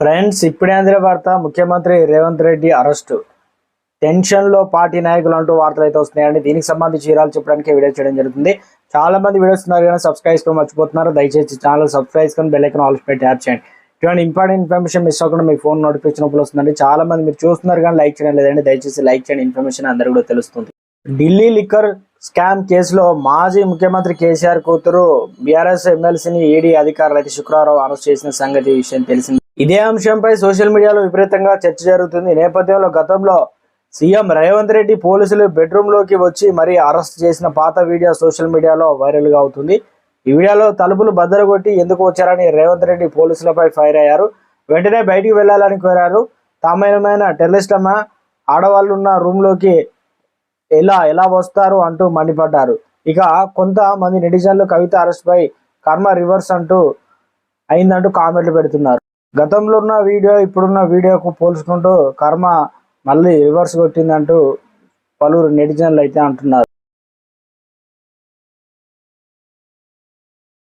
Friends ఇప్పుడే అందిన వార్త ముఖ్యమంత్రి రేవంత్ రెడ్డి అరెస్టు. టెన్షన్లో పార్టీ నాయకులు అంటూ వార్తలు అయితే వస్తున్నాయండి. దీనికి సంబంధించి వివరాలు చెప్పడానికి వీడియో చేయడం జరుగుతుంది. చాలా మంది వీడియోస్ ఉన్నారు కానీ సబ్స్క్రైబ్ చేసుకొని మర్చిపోతున్నారు. దయచేసి ఛానల్ సబ్స్క్రైబ్ చేసుకొని బెల్లైకన్ ఆల్స్ పెట్టి ట్యాప్ చేయండి. ఇటువంటి ఇంపార్టెంట్ ఇన్ఫర్మేషన్ మిస్ అవ్వకుండా మీ ఫోన్ నోటిఫికేషన్ అప్పుడు వస్తుందండి. చాలా మంది మీరు చూస్తున్నారు కానీ లైక్ చేయడం లేదండి. దయచేసి లైక్ చేయండి. ఇన్ఫర్మేషన్ అందరూ కూడా తెలుస్తుంది. ఢిల్లీ లిక్కర్ స్కామ్ కేసులో మాజీ ముఖ్యమంత్రి కేసీఆర్ కూతురు బీఆర్ఎస్ ఎమ్మెల్సీని ఈడీ అధికారులు అయితే శుక్రవారం అరెస్ట్ చేసిన సంగతి విషయం తెలిసింది. ఇదే అంశంపై సోషల్ మీడియాలో విపరీతంగా చర్చ జరుగుతుంది. ఈ నేపథ్యంలో గతంలో సీఎం రేవంత్ రెడ్డి పోలీసులు బెడ్రూమ్లోకి వచ్చి మరీ అరెస్ట్ చేసిన పాత వీడియో సోషల్ మీడియాలో వైరల్గా అవుతుంది. ఈ వీడియోలో తలుపులు బద్దలు కొట్టి ఎందుకు వచ్చారని రేవంత్ రెడ్డి పోలీసులపై ఫైర్ అయ్యారు. వెంటనే బయటికి వెళ్ళాలని కోరారు. తామేమైన టెర్రరిస్ట్ అమ్మ ఆడవాళ్ళు ఉన్న రూమ్లోకి ఎలా ఎలా వస్తారు అంటూ మండిపడ్డారు. ఇక కొంతమంది నెటిజన్లు కవిత అరెస్ట్ పై కర్మ రివర్స్ అంటూ అయిందంటూ కామెంట్లు పెడుతున్నారు. గతంలో ఉన్న వీడియో ఇప్పుడున్న వీడియోకు పోల్చుకుంటూ కర్మ మళ్ళీ రివర్స్ కొట్టిందంటూ పలువురు నెటిజన్లు అయితే అంటున్నారు.